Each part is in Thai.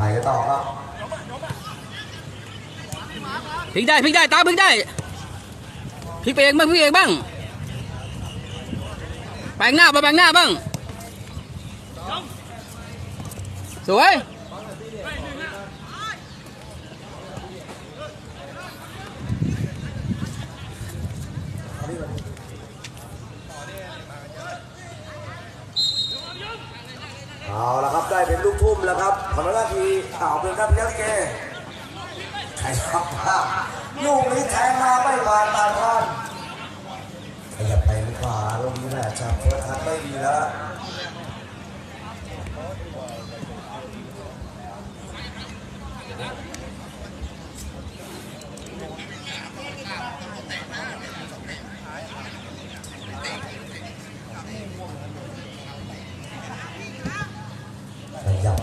ไปกันต่อครับพลิกได้พลิกได้ตามพลิกได้พ ลิกไปเองบ้างพลิกเองบ้างแปลงหน้ามาแปลงหน้าบ้างสวยเอาละครับได้เป็นลูกทุ่มแล้วครับทำหน้าที่ข่าวเป็นครับยักษ์เกใครครับภาพลูกนี้แทงมาไม่มาตาท่านขยับไปขวาลูกนี้แหละจับโทษทัศน์ไม่ดีแล้ว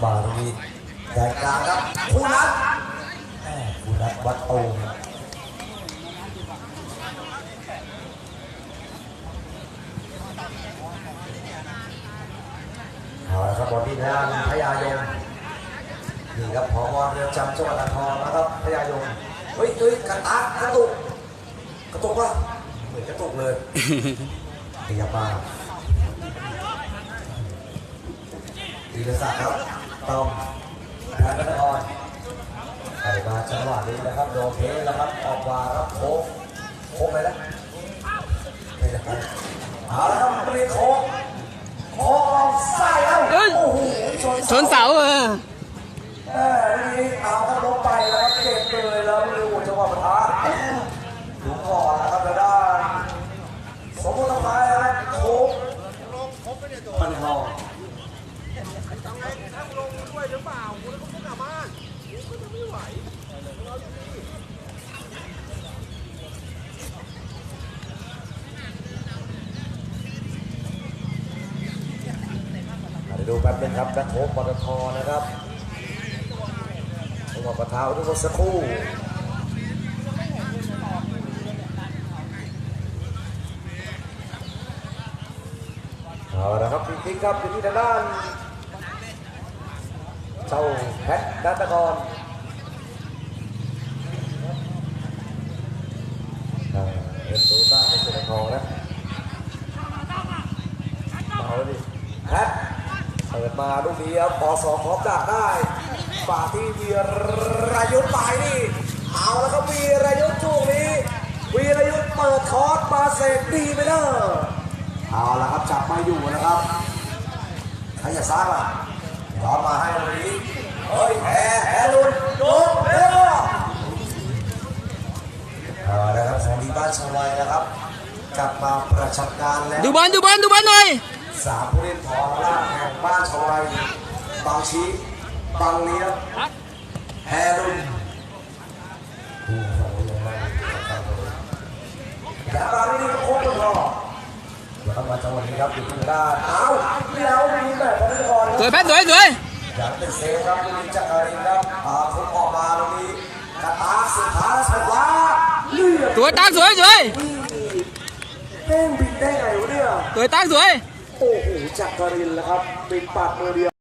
บาตรงนี้แดงกลางครับผู้นัดแม่ผู้นัดวัดโอ่งเอาละครับบอลที่ด้านพยายมนี่ครับพอเรือนจำจังหวัดอ่างทองนะครับพยายมเฮ้ยเฮ้ยกระตากกระตุกกระตุกวะเหมือนกระตุกเลยขยับมา ธีรศักดิ์ครับต้อมธนกรใส่มาจังหวะนี้นะครับโดนเพลแล้วครับออกมาครับโค้งโค้งไปแล้วไม่ได้ไปเอาละครับมีโค้งโค้งเอาไส้แล้วเอ้ยโอ้โหชนเสาเออ เออนี่เอาเข้าลงไปแล้วครับเก็บเลยแล้วดูจังหวะปะทะดูก่อนนะครับทางด้านสมมติทำไมนะครับโค้งมันทอง ไอ้ตังไงถ้งลงด้วยหรือเปล่าคุณก็ไม่กลับบ้าคุณก็จะไม่ไหวเราอยู่ที่ดูแป๊บนึงครับแบ็คโฮปตทนะครับผมบอกประท้าทุกคนสักครู่เอาละครับพีกครับอยู่ที่ด้าน เจ้าแพทนัตกรเป็นตูต้าเป็นสุนทองนะเอาเลยดิแพทเปิดมาลูกนี้ครับปอสองพร้อมดักได้ฝากที่วีรยุทธ์ไปนี่ เอาแล้วครับวีรยุทธ์ช่วงนี้วีรยุทธ์เปิดคอร์สมาเสกดีไปเด้อเอาละครับจับไมาอยู่นะครับใครจะสร้างล่ะ ยอมมาให้ตรงนี้เฮ้ยแหแหลุนลุกเร็วเอาละครับของดีบ้านชาวไร่นะครับ กลับมาประชับการแล้วดูบอลดูบอลดูบอลหน่อยสามผู้เล่นทองล่างแห่งบ้านชวายบางชีบางเลี้ยง เดี๋ยวเข้ามาจังหวะนี้ครับอยู่ทางด้านอ้าวไม่เอาไม่มีแบบนี้ก่อนคสวยรับแพทสวยสวยยังเป็นเซฟครับลูกนี้จากอารินครับอ่าทุบออกมาตรงนี้กระตากสุดท้ายสุดว่าเลือดสวยตางสวยสวยเด้งบิดได้ไงวะเนี่ยสวยตางสวยโอ้โหจากการินแล้วครับเป็นปาดมือเดียว